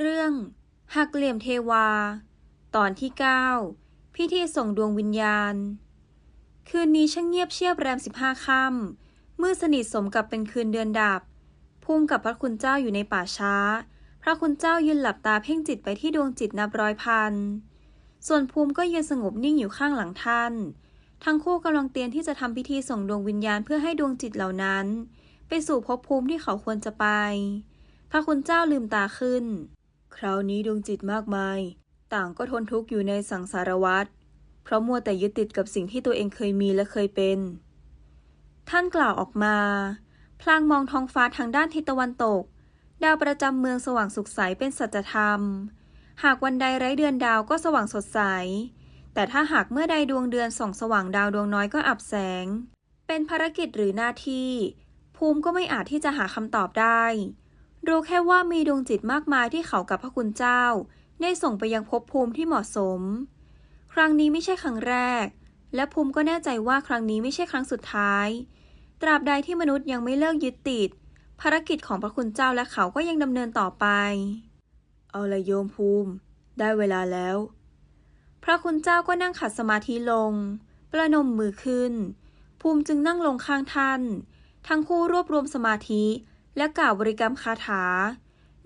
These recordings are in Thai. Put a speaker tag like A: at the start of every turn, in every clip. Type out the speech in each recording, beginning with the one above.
A: เรื่อง หักเหลี่ยมเทวา ตอนที่ 9 พิธีส่งดวงวิญญาณ คืนนี้ช่างเงียบเชียบแรมสิบห้าค่ำมืดสนิทสมกับเป็นคืนเดือนดับภูมิกับพระคุณเจ้าอยู่ในป่าช้า พระคุณเจ้ายืนหลับตาเพ่งจิตไปที่ดวงจิตนับร้อยพัน ส่วนภูมิก็ยืนสงบนิ่งอยู่ข้างหลังท่าน ทั้งคู่กำลังเตรียมที่จะทำพิธีส่งดวงวิญญาณเพื่อให้ดวงจิตเหล่านั้น ไปสู่ภพภูมิที่เขาควรจะไปพระคุณเจ้าลืมตาขึ้น คราวนี้ดวงจิตมากมาย ต่างก็ทนทุกข์อยู่ในสังสารวัฏเพราะมัวแต่ยึดติดกับสิ่งที่ตัวเองเคยมีและเคยเป็น ท่านกล่าวออกมา พลางมองท้องฟ้าทางด้านทิศตะวันตก ดาวประจำเมืองสว่างสุขใสเป็นสัจธรรม หากวันใดไร้เดือนดาวก็สว่างสดใส แต่ถ้าหากเมื่อใดดวงเดือนส่องสว่างดาวดวงน้อยก็อับแสง เป็นภารกิจหรือหน้าที่ ภูมิก็ไม่อาจที่จะหาคำตอบได้ รู้แค่ว่ามีดวงจิตมากมายที่เขากับพระคุณเจ้า ได้ส่งไปยังภพภูมิที่เหมาะสม ครั้งนี้ไม่ใช่ครั้งแรก และภูมิก็แน่ใจว่าครั้งนี้ไม่ใช่ครั้งสุดท้าย ตราบใดที่มนุษย์ยังไม่เลิกยึดติด ภารกิจของพระคุณเจ้าและเขาก็ยังดำเนินต่อไป เอาละโยมภูมิ ได้เวลาแล้ว พระคุณเจ้าก็นั่งขัดสมาธิลง ประนมมือขึ้น ภูมิจึงนั่งลงข้างท่าน ทั้งคู่รวบรวมสมาธิ และกล่าวบริกรรมคาถา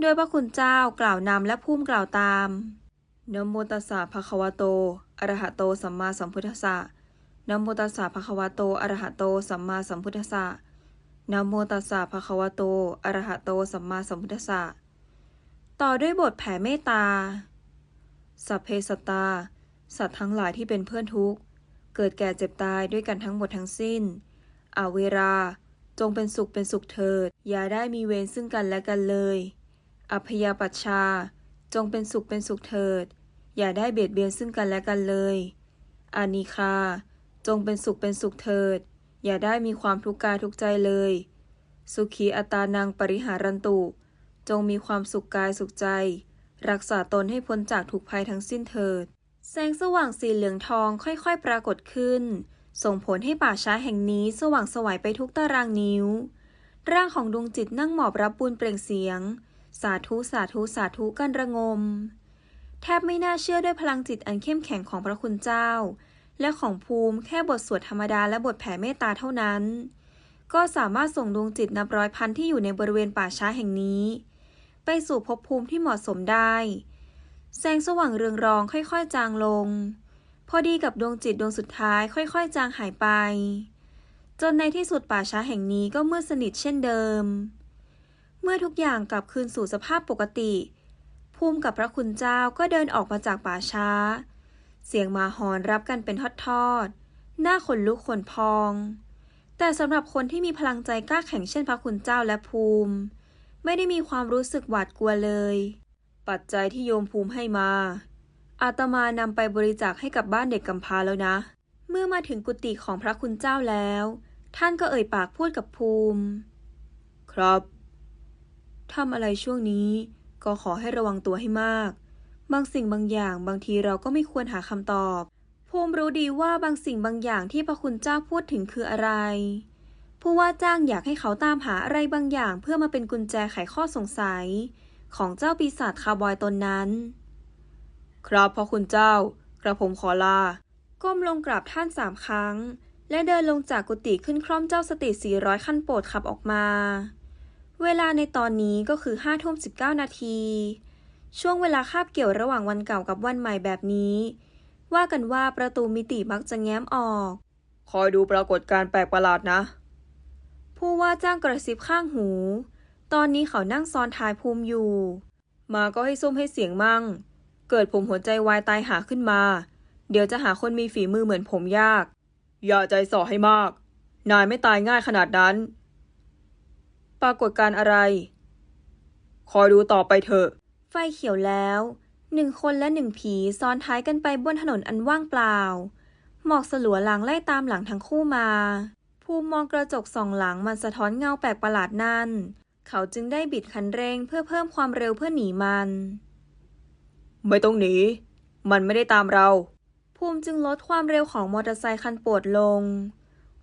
A: โดยพระคุณเจ้ากล่าวนำและภูมิกล่าวตามนโมตัสสะภะคะวะโตอะระหะโตสัมมาสัมพุทธัสสะนโมตัสสะภะคะวะโตอะระหะโตสัมมาสัมพุทธัสสะนโมตัสสะภะคะวะโตอะระหะโตสัมมาสัมพุทธัสสะต่อด้วยบทแผ่เมตตา สัพเพสตา สัตว์ทั้งหลายที่เป็นเพื่อนทุกข์ เกิดแก่เจ็บตายด้วยกันทั้งหมดทั้งสิ้น อเวรา จงเป็นสุขเป็นสุขเถิด อย่าได้มีเวรซึ่งกันและกันเลย อัพยาปัชชา จงเป็นสุขเป็นสุขเถิด อย่าได้เบียดเบียนซึ่งกันและกันเลย อานิคา จงเป็นสุขเป็นสุขเถิด อย่าได้มีความทุกข์กายทุกใจเลย สุขีอัตานังปริหารันตุ จงมีความสุขกายสุขใจ รักษาตนให้พ้นจากทุกภัยทั้งสิ้นเถิด แสงสว่างสีเหลืองทองค่อยๆ ปรากฏขึ้น ส่งผลให้ป่าช้าแห่งนี้สว่างสวัยไปทุกตารางนิ้ว ร่างของดวงจิตนั่งหมอบรับบุญเปล่งเสียง สาธุสาธุสาธุกันระงม แทบไม่น่าเชื่อด้วยพลังจิตอันเข้มแข็งของพระคุณเจ้า และของภูมิแค่บทสวดธรรมดาและบทแผ่เมตตาเท่านั้น ก็สามารถส่งดวงจิตนับร้อยพันที่อยู่ในบริเวณป่าช้าแห่งนี้ ไปสู่ภพภูมิที่เหมาะสมได้ แสงสว่างเรืองรองค่อยๆ จางลง พอดีกับดวงจิตดวงสุดท้ายค่อยๆ จางหายไป จนในที่สุดป่าช้าแห่งนี้ก็มืดสนิทเช่นเดิม เมื่อทุกอย่างกลับคืนสู่สภาพปกติ ภูมิกับพระคุณเจ้าก็เดินออกมาจากป่าช้า เสียงมาหอนรับกันเป็นทอดๆหน้าขนลุกขนพอง แต่สำหรับคนที่มีพลังใจกล้าแข็งเช่นพระคุณเจ้าและภูมิ ไม่ได้มีความรู้สึกหวาดกลัวเลย ปัจจัยที่โยมภูมิให้มา อาตมานำไปบริจาคให้กับบ้านเด็กกำพร้าแล้วนะ เมื่อมาถึงกุฏิของพระคุณเจ้าแล้ว ท่านก็เอ่ยปากพูดกับภูมิ ครับทำอะไรช่วงนี้ก็ขอให้ระวังตัวให้มาก บางสิ่งบางอย่างบางทีเราก็ไม่ควรหาคำตอบ ภูมิรู้ดีว่าบางสิ่งบางอย่างที่พระคุณเจ้าพูดถึงคืออะไร ผู้ว่าจ้างอยากให้เขาตามหาอะไรบางอย่างเพื่อมาเป็นกุญแจไขข้อสงสัย ของเจ้าปีศาจคาร์บอยตนนั้น ครับพระคุณเจ้า กระผมขอลา ก้มลงกราบท่านสามครั้ง และเดินลงจากกุฏิขึ้นคร่อมเจ้าสติ400ขั้นโปรดขับออกมา เวลาในตอนนี้ก็คือ5ทุ่ม19นาที ช่วงเวลาคาบเกี่ยวระหว่างวันเก่ากับวันใหม่แบบนี้ ว่ากันว่าประตูมิติมักจะแง้มออก คอยดูปรากฏการณ์แปลกประหลาดนะ ผู้ว่าจ้างกระซิบข้างหู ตอนนี้เขานั่งซ้อนท้ายภูมิอยู่ มาก็ให้ส้มให้เสียงมั่ง เกิดผมหัวใจวายตายหาขึ้นมา เดี๋ยวจะหาคนมีฝีมือเหมือนผมยาก อย่าใจส่อให้มาก นายไม่ตายง่ายขนาดนั้น ปรากฏการอะไร คอยดูต่อไปเถอะ ไฟเขียวแล้วหนึ่งคนและหนึ่งผีซ้อนท้ายกันไปบนถนนอันว่างเปล่า หมอกสลัวหลังไล่ตามหลังทั้งคู่มา ภูมิมองกระจกส่องหลังมันสะท้อนเงาแปลกประหลาดนั่น เขาจึงได้บิดคันเร่งเพื่อเพิ่มความเร็วเพื่อหนีมัน ไม่ต้องหนี มันไม่ได้ตามเรา ภูมิจึงลดความเร็วของมอเตอร์ไซคันโปวดลง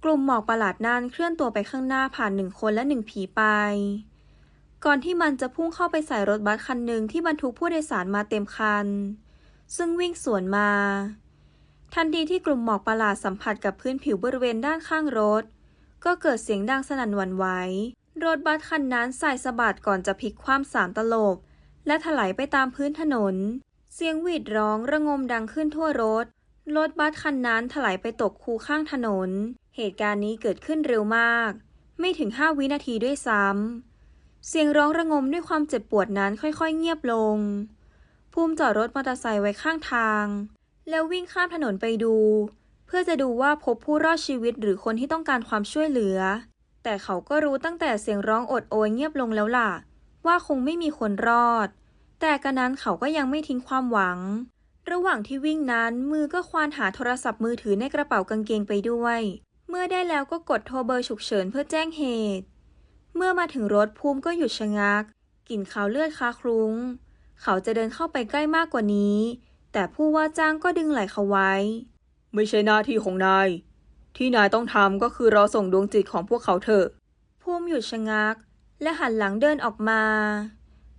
A: กลุ่มหมอกประหลาดนั้นเคลื่อนตัวไปข้างหน้าผ่านหนึ่งคนและหนึ่งผีไป ก่อนที่มันจะพุ่งเข้าไปใส่รถบัสคันหนึ่งที่บรรทุกผู้โดยสารมาเต็มคัน ซึ่งวิ่งสวนมา ทันทีที่กลุ่มหมอกประหลาดสัมผัสกับพื้นผิวบริเวณด้านข้างรถ ก็เกิดเสียงดังสนั่นหวั่นไหวรถบัสคันนั้นสายสะบัดก่อนจะพลิกคว่ำสามตลบ และถลายไปตามพื้นถนน เสียงหวีดร้องระงมดังขึ้นทั่วรถ รถบัสคันนั้นถลายไปตกคูข้างถนน เหตุการณ์นี้เกิดขึ้นเร็วมาก ไม่ถึงห้าวินาทีด้วยซ้ำ เสียงร้องระงมด้วยความเจ็บปวดนั้นค่อยๆ เงียบลง ภูมิจอดรถมอเตอร์ไซค์ไว้ข้างทาง แล้ววิ่งข้ามถนนไปดู เพื่อจะดูว่าพบผู้รอดชีวิตหรือคนที่ต้องการความช่วยเหลือ แต่เขาก็รู้ตั้งแต่เสียงร้องอดโอยเงียบลงแล้วล่ะ ว่าคงไม่มีคนรอด แต่กระนั้นเขาก็ยังไม่ทิ้งความหวัง ระหว่างที่วิ่งนั้นมือก็ควานหาโทรศัพท์มือถือในกระเป๋ากางเกงไปด้วย เมื่อได้แล้วก็กดโทรเบอร์ฉุกเฉินเพื่อแจ้งเหตุ เมื่อมาถึงรถภูมิก็หยุดชะงักกลิ่นขาวเลือดคาคลุ้ง เขาจะเดินเข้าไปใกล้มากกว่านี้ แต่ผู้ว่าจ้างก็ดึงไหล่เขาไว้
B: ไม่ใช่หน้าที่ของนาย ที่นายต้องทำก็คือรอส่งดวงจิตของพวกเขาเถอะ
A: ภูมิหยุดชะงัก และหันหลังเดินออกมา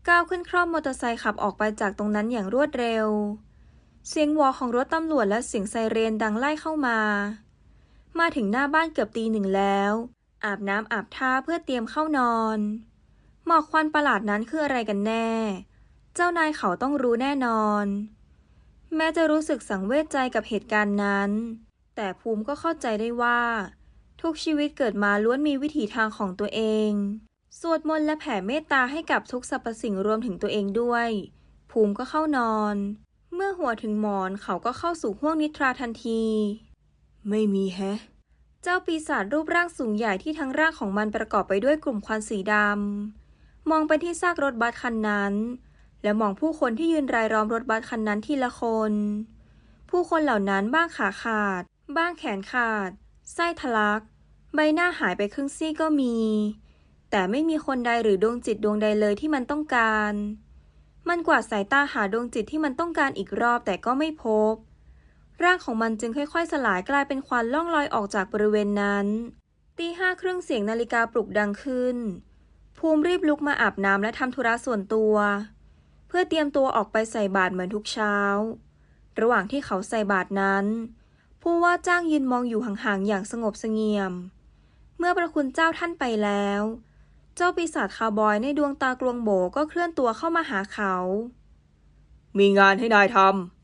A: ก้าวขึ้นคร่อมมอเตอร์ไซค์ขับออกไปจากตรงนั้นอย่างรวดเร็ว เสียงวอของรถตำรวจและเสียงไซเรนดังไล่เข้ามา มาถึงหน้าบ้านเกือบตีหนึ่งแล้ว อาบน้ำอาบท่าเพื่อเตรียมเข้านอน หมอกควันประหลาดนั้นคืออะไรกันแน่ เจ้านายเขาต้องรู้แน่นอน แม้จะรู้สึกสังเวชใจกับเหตุการณ์นั้น แต่ภูมิก็เข้าใจได้ว่า ทุกชีวิตเกิดมาล้วนมีวิถีทางของตัวเอง สวดมนต์และแผ่เมตตาให้กับทุกสรรพสิ่งรวมถึงตัวเองด้วย ภูมิก็เข้านอน เมื่อหัวถึงหมอนเขาก็เข้าสู่ห้วงนิทราทันที
B: ไม่มีแฮะ
A: เจ้าปีศาจรูปร่างสูงใหญ่ที่ทั้งร่างของมันประกอบไปด้วยกลุ่มควันสีดำมองไปที่ซากรถบัสคันนั้น และมองผู้คนที่ยืนรายล้อมรถบัสคันนั้นทีละคน ผู้คนเหล่านั้นบ้างขาขาด บ้างแขนขาด ไส้ทะลัก ใบหน้าหายไปครึ่งซี่ก็มี แต่ไม่มีคนใดหรือดวงจิตดวงใดเลยที่มันต้องการ มันกวาดสายตาหาดวงจิตที่มันต้องการอีกรอบแต่ก็ไม่พบ ร่างของมันจึงค่อยๆ สลายกลายเป็นควันล่องลอยออกจากบริเวณนั้น ตีห้าครึ่งเสียงนาฬิกาปลุกดังขึ้น ภูมิรีบลุกมาอาบน้ำและทำธุระส่วนตัว เพื่อเตรียมตัวออกไปใส่บาตรเหมือนทุกเช้า ระหว่างที่เขาใส่บาตรนั้น ผู้ว่าจ้างยืนมองอยู่ห่างๆอย่างสงบเสงี่ยม เมื่อพระคุณเจ้าท่านไปแล้ว เจ้าปีศาจคาวบอยในดวงตากลวงโบก็เคลื่อนตัวเข้ามาหาเขา
B: มีงานให้นายทำ